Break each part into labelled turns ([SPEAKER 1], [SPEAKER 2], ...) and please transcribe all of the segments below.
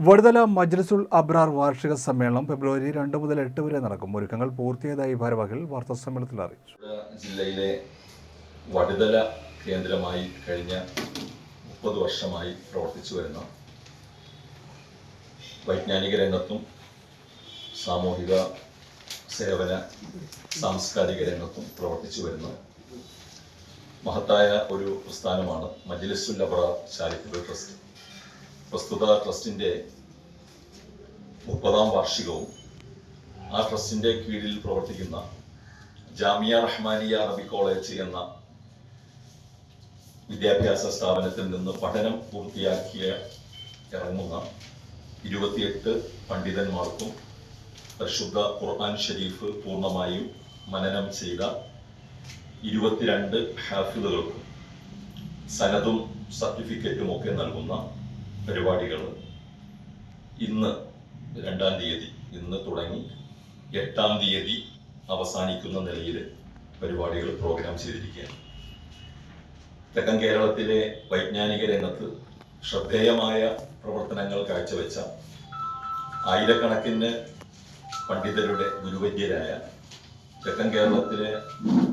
[SPEAKER 1] വടുതല മജ്ലിസുൽ അബ്രാർ വാർഷിക സമ്മേളനം ഫെബ്രുവരി രണ്ട് മുതൽ എട്ട് വരെ നടക്കും. ഒരുക്കങ്ങൾ പൂർത്തിയായതായി ഭാരവാഹികൾ വാർത്താ സമ്മേളനത്തിൽ അറിയിച്ചു
[SPEAKER 2] ജില്ലയിലെ വടുതല കേന്ദ്രമായി കഴിഞ്ഞ മുപ്പത് വർഷമായി പ്രവർത്തിച്ചു വരുന്ന വൈജ്ഞാനിക രംഗത്തും സാമൂഹിക സേവന സാംസ്കാരിക രംഗത്തും പ്രവർത്തിച്ചു വരുന്ന മഹത്തായ ഒരു പ്രസ്ഥാനമാണ് മജ്ലിസുൽ അബ്രാർ ചാരിറ്റബിൾ ട്രസ്റ്റ്. പ്രസ്തുത ട്രസ്റ്റിന്റെ മുപ്പതാം വാർഷികവും ആ ട്രസ്റ്റിന്റെ കീഴിൽ പ്രവർത്തിക്കുന്ന ജാമിയ റഹ്മാനിയ അറബി കോളേജ് എന്ന വിദ്യാഭ്യാസ സ്ഥാപനത്തിൽ നിന്ന് പഠനം പൂർത്തിയാക്കിയ ഇറങ്ങുന്ന ഇരുപത്തിയെട്ട് പണ്ഡിതന്മാർക്കും പരിശുദ്ധ ഖുർആൻ ഷരീഫ് പൂർണമായും മനനം ചെയ്ത ഇരുപത്തിരണ്ട് ഹാഫിദുകൾക്കും സനതും സർട്ടിഫിക്കറ്റും ഒക്കെ നൽകുന്ന പരിപാടികൾ ഇന്ന് രണ്ടാം തീയതി ഇന്ന് തുടങ്ങി എട്ടാം തീയതി അവസാനിക്കുന്ന നിലയിൽ പരിപാടികൾ പ്രോഗ്രാം ചെയ്തിരിക്കുകയാണ്. തെക്കൻ കേരളത്തിലെ വൈജ്ഞാനിക രംഗത്ത് ശ്രദ്ധേയമായ പ്രവർത്തനങ്ങൾ കാഴ്ചവെച്ച ആയിരക്കണക്കിന് പണ്ഡിതരുടെ ഗുരുവൈദ്യരായ തെക്കൻ കേരളത്തിലെ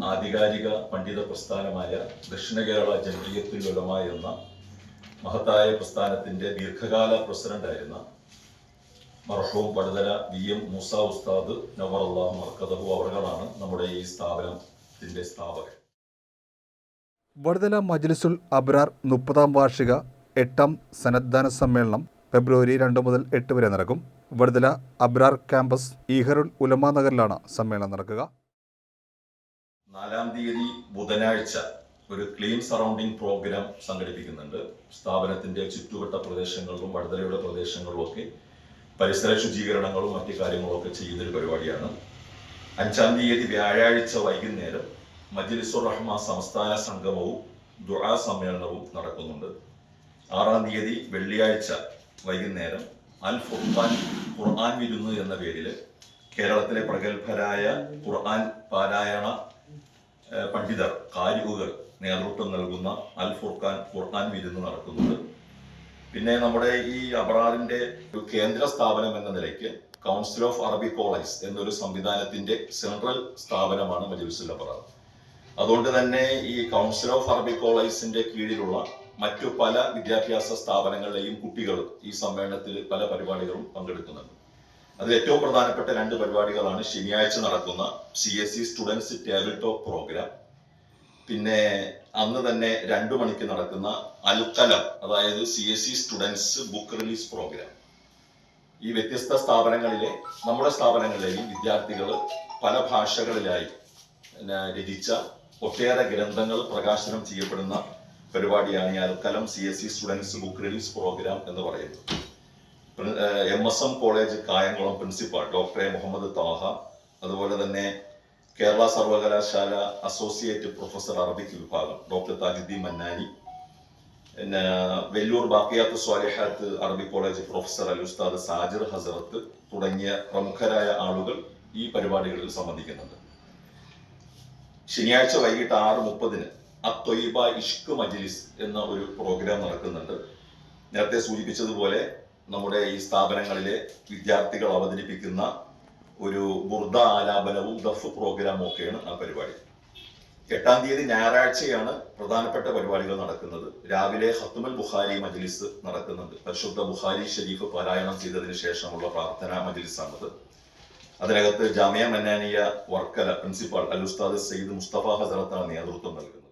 [SPEAKER 2] ആധികാരിക പണ്ഡിത പ്രസ്ഥാനമായ ദക്ഷിണ കേരള ജനകീയത്തിൽ ഉലമ എന്ന മഹത്തായ പ്രസ്ഥാനത്തിന്റെ ദീർഘകാല പ്രസിഡന്റായിരുന്ന മർഹൂം പടുതല വി എം മൂസ ഉസ്താദ് നവർ അള്ളാഹു മർക്കദഹു അവർകളാണ് നമ്മുടെ ഈ സ്ഥാപനത്തിന്റെ സ്ഥാപകർ
[SPEAKER 1] വടുതല മജ്ലിസുൽ അബ്രാർ മുപ്പതാം വാർഷിക എട്ടാം സന്നദ്ധാന സമ്മേളനം ഫെബ്രുവരി രണ്ട് മുതൽ എട്ട് വരെ നടക്കും. വടുതല അബ്രാർ ക്യാമ്പസ് ഈഹറുൽ ഉലമാ നഗറിലാണ് സമ്മേളനം നടക്കുക.
[SPEAKER 2] നാലാം തീയതി ബുധനാഴ്ച ഒരു ക്ലീൻ സറൗണ്ടിങ് പ്രോഗ്രാം സംഘടിപ്പിക്കുന്നുണ്ട്. സ്ഥാപനത്തിന്റെ ചുറ്റുവട്ട പ്രദേശങ്ങളിലും വടതലയുടെ പ്രദേശങ്ങളിലും ഒക്കെ പരിസര ശുചീകരണങ്ങളും മറ്റു കാര്യങ്ങളും ഒക്കെ ചെയ്യുന്ന ഒരു പരിപാടിയാണ്. അഞ്ചാം തീയതി വ്യാഴാഴ്ച വൈകുന്നേരം മജ്ലിസുർ റഹ്മ സംസ്ഥാന സംഗമവും ദുആ സമ്മേളനവും നടക്കുന്നുണ്ട്. ആറാം തീയതി വെള്ളിയാഴ്ച വൈകുന്നേരം അൽ ഫുർഖാൻ ഖുർആൻ വിരുന്ന് എന്ന പേരിൽ കേരളത്തിലെ പ്രഗത്ഭരായ ഖുർആൻ പാരായണ പണ്ഡിതർ കാരികുകൾ നേതൃത്വം നൽകുന്ന അൽ ഫുർഖാൻ ഖുർആൻ വിരുന്ന് നടക്കുന്നുണ്ട് പിന്നെ നമ്മുടെ ഈ അബ്രാറിന്റെ ഒരു കേന്ദ്ര സ്ഥാപനം എന്ന നിലയ്ക്ക് കൗൺസിൽ ഓഫ് അറബി കോളേജ് എന്നൊരു സംവിധാനത്തിന്റെ സെൻട്രൽ സ്ഥാപനമാണ് മജുസുൽ അബ്രാർ അതുകൊണ്ട് തന്നെ ഈ കൗൺസിൽ ഓഫ് അറബി കോളേജിന്റെ കീഴിലുള്ള മറ്റു പല വിദ്യാഭ്യാസ സ്ഥാപനങ്ങളിലെയും കുട്ടികൾ ഈ സമ്മേളനത്തിൽ പല പരിപാടികളും പങ്കെടുക്കുന്നുണ്ട്. അതിൽ ഏറ്റവും പ്രധാനപ്പെട്ട രണ്ട് പരിപാടികളാണ് ശനിയാഴ്ച നടക്കുന്ന C S C students table top program പിന്നെ അന്ന് തന്നെ രണ്ടു മണിക്ക് നടക്കുന്ന അൽക്കലം അതായത് C S C students book release program ഈ വ്യത്യസ്ത സ്ഥാപനങ്ങളിലെ നമ്മുടെ സ്ഥാപനങ്ങളിലെയും വിദ്യാർത്ഥികൾ പല ഭാഷകളിലായി രചിച്ച ഒട്ടേറെ ഗ്രന്ഥങ്ങൾ പ്രകാശനം ചെയ്യപ്പെടുന്ന പരിപാടിയാണ് ഈ അൽക്കലം C S C students book release program എന്ന് പറയുന്നത്. M S M college Kayamkulam principal doctor A Muhammad Thaha അതുപോലെ തന്നെ കേരള സർവകലാശാല അസോസിയേറ്റ് പ്രൊഫസർ അറബിക് വിഭാഗം ഡോക്ടർ താജുദ്ദീൻ മന്നാനി പിന്നെ വെല്ലൂർ ബാക്കിയാത്ത് സ്വാലിഹാത്ത് അറബി കോളേജ് പ്രൊഫസർ അൽ ഉസ്താദ് സാജിർ ഹസറത്ത് തുടങ്ങിയ പ്രമുഖരായ ആളുകൾ ഈ പരിപാടികളിൽ സംബന്ധിക്കുന്നുണ്ട്. ശനിയാഴ്ച വൈകിട്ട് ആറ് മുപ്പതിന് അത്തൊയ്ബ ഇഷ്ക് മജ്ലിസ് എന്ന ഒരു പ്രോഗ്രാം നടക്കുന്നുണ്ട്. നേരത്തെ സൂചിപ്പിച്ചതുപോലെ നമ്മുടെ ഈ സ്ഥാപനങ്ങളിലെ വിദ്യാർത്ഥികൾ അവതരിപ്പിക്കുന്ന ഒരു ബുർദ ആലാപനവും ദഫ് പ്രോഗ്രാമും ഒക്കെയാണ് ആ പരിപാടി. എട്ടാം തീയതി ഞായറാഴ്ചയാണ് പ്രധാനപ്പെട്ട പരിപാടികൾ നടക്കുന്നത്. രാവിലെ ഹത്തുമൽ ബുഖാരി മജ്ലിസ് നടക്കുന്നുണ്ട്. പരിശുദ്ധ ബുഖാരി ഷരീഫ് പാരായണം ചെയ്തതിന് ശേഷമുള്ള പ്രാർത്ഥനാ മജ്ലിസാണത്. അതിനകത്ത് ജാമിയ മന്നാനിയ വർക്കല പ്രിൻസിപ്പാൾ അൽ ഉസ്താദ് സയ്യിദ് മുസ്തഫ ഹസറത്താണ് നേതൃത്വം നൽകുന്നത്.